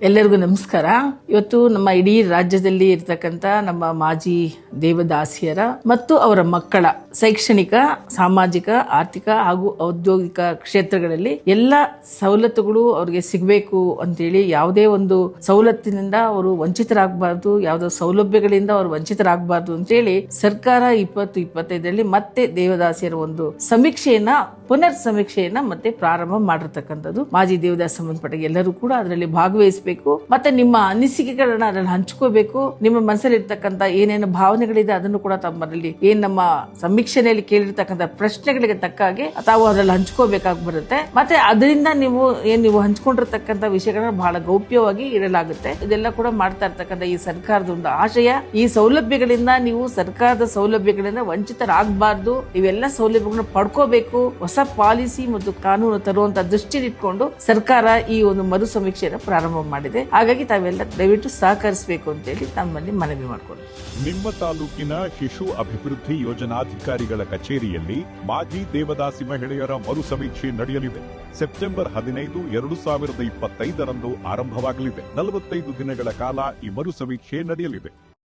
ಎಲ್ಲರಿಗೂ ನಮಸ್ಕಾರ. ಇವತ್ತು ನಮ್ಮ ಇಡೀ ರಾಜ್ಯದಲ್ಲಿ ಇರ್ತಕ್ಕಂಥ ನಮ್ಮ ಮಾಜಿ ದೇವದಾಸಿಯರ ಮತ್ತು ಅವರ ಮಕ್ಕಳ ಶೈಕ್ಷಣಿಕ, ಸಾಮಾಜಿಕ, ಆರ್ಥಿಕ ಹಾಗೂ ಔದ್ಯೋಗಿಕ ಕ್ಷೇತ್ರಗಳಲ್ಲಿ ಎಲ್ಲ ಸವಲತ್ತುಗಳು ಅವರಿಗೆ ಸಿಗಬೇಕು ಅಂತೇಳಿ ಯಾವುದೇ ಒಂದು ಸವಲತ್ತಿನಿಂದ ಅವರು ವಂಚಿತರಾಗಬಾರ್ದು, ಯಾವುದೋ ಸೌಲಭ್ಯಗಳಿಂದ ಅವರು ವಂಚಿತರಾಗಬಾರ್ದು ಅಂತೇಳಿ ಸರ್ಕಾರ ಇಪ್ಪತ್ತು ಇಪ್ಪತ್ತೈದರಲ್ಲಿ ಮತ್ತೆ ದೇವದಾಸಿಯರ ಒಂದು ಸಮೀಕ್ಷೆಯನ್ನ, ಪುನರ್ ಸಮೀಕ್ಷೆಯನ್ನ ಮತ್ತೆ ಪ್ರಾರಂಭ ಮಾಡಿರ್ತಕ್ಕಂಥದ್ದು ಮಾಜಿ ದೇವದಾಸ ಸಂಬಂಧಪಟ್ಟ ಎಲ್ಲರೂ ಕೂಡ ಅದರಲ್ಲಿ ಭಾಗವಹಿಸಬೇಕು ಮತ್ತೆ ನಿಮ್ಮ ಅನಿಸಿಕೆಗಳನ್ನ ಅದರಲ್ಲಿ ಹಂಚ್ಕೋಬೇಕು ನಿಮ್ಮ ಮನಸ್ಸಲ್ಲಿ ಇರ್ತಕ್ಕಂಥ ಏನೇನು ಭಾವನೆಗಳಿದೆ ಅದನ್ನು ಕೂಡ ತಮ್ಮಲ್ಲಿ ಏನ್ ನಮ್ಮ ಸಮೀಕ್ಷೆಯಲ್ಲಿ ಕೇಳಿರ್ತಕ್ಕಂಥ ಪ್ರಶ್ನೆಗಳಿಗೆ ತಕ್ಕ ಹಾಗೆ ತಾವು ಅದರಲ್ಲಿ ಹಂಚ್ಕೋಬೇಕಾಗಿ ಬರುತ್ತೆ ಮತ್ತೆ ಅದರಿಂದ ನೀವು ಏನ್ ನೀವು ಹಂಚ್ಕೊಂಡಿರ್ತಕ್ಕಂಥ ವಿಷಯಗಳನ್ನ ಬಹಳ ಗೌಪ್ಯವಾಗಿ ಇಡಲಾಗುತ್ತೆ ಇದೆಲ್ಲ ಕೂಡ ಮಾಡ್ತಾ ಇರ್ತಕ್ಕಂಥ ಈ ಸರ್ಕಾರದ ಒಂದು ಆಶಯ. ಈ ಸೌಲಭ್ಯಗಳಿಂದ ನೀವು ಸರ್ಕಾರದ ಸೌಲಭ್ಯಗಳಿಂದ ವಂಚಿತರಾಗಬಾರ್ದು. ಇವೆಲ್ಲ ಸೌಲಭ್ಯಗಳನ್ನ ಪಡ್ಕೋಬೇಕು. ಹೊಸ ಪಾಲಿಸಿ ಮತ್ತು ಕಾನೂನು ತರುವಂತ ದೃಷ್ಟಿಲಿಟ್ಕೊಂಡು ಸರ್ಕಾರ ಈ ಒಂದು ಮರು ಸಮೀಕ್ಷೆಯನ್ನು ಪ್ರಾರಂಭ ಮಾಡಿದೆ. ಹಾಗಾಗಿ ತಾವೆಲ್ಲ ದಯವಿಟ್ಟು ಸಹಕರಿಸಬೇಕು ಅಂತ ಹೇಳಿ ತಮ್ಮಲ್ಲಿ ಮನವಿ ಮಾಡಿಕೊಂಡು. ನಿಮ್ಮ ತಾಲೂಕಿನ ಶಿಶು ಅಭಿವೃದ್ಧಿ ಯೋಜನಾಧಿಕಾರಿಗಳ ಕಚೇರಿಯಲ್ಲಿ ಮಾಜಿ ದೇವದಾಸಿ ಮಹಿಳೆಯರ ಮರು ಸಮೀಕ್ಷೆ ನಡೆಯಲಿದೆ. ಸೆಪ್ಟೆಂಬರ್ ಹದಿನೈದು, ಎರಡು ಸಾವಿರದ ಇಪ್ಪತ್ತೈದರಂದು ಆರಂಭವಾಗಲಿದೆ. ನಲವತ್ತೈದು ದಿನಗಳ ಕಾಲ ಈ ಮರು ಸಮೀಕ್ಷೆ ನಡೆಯಲಿದೆ.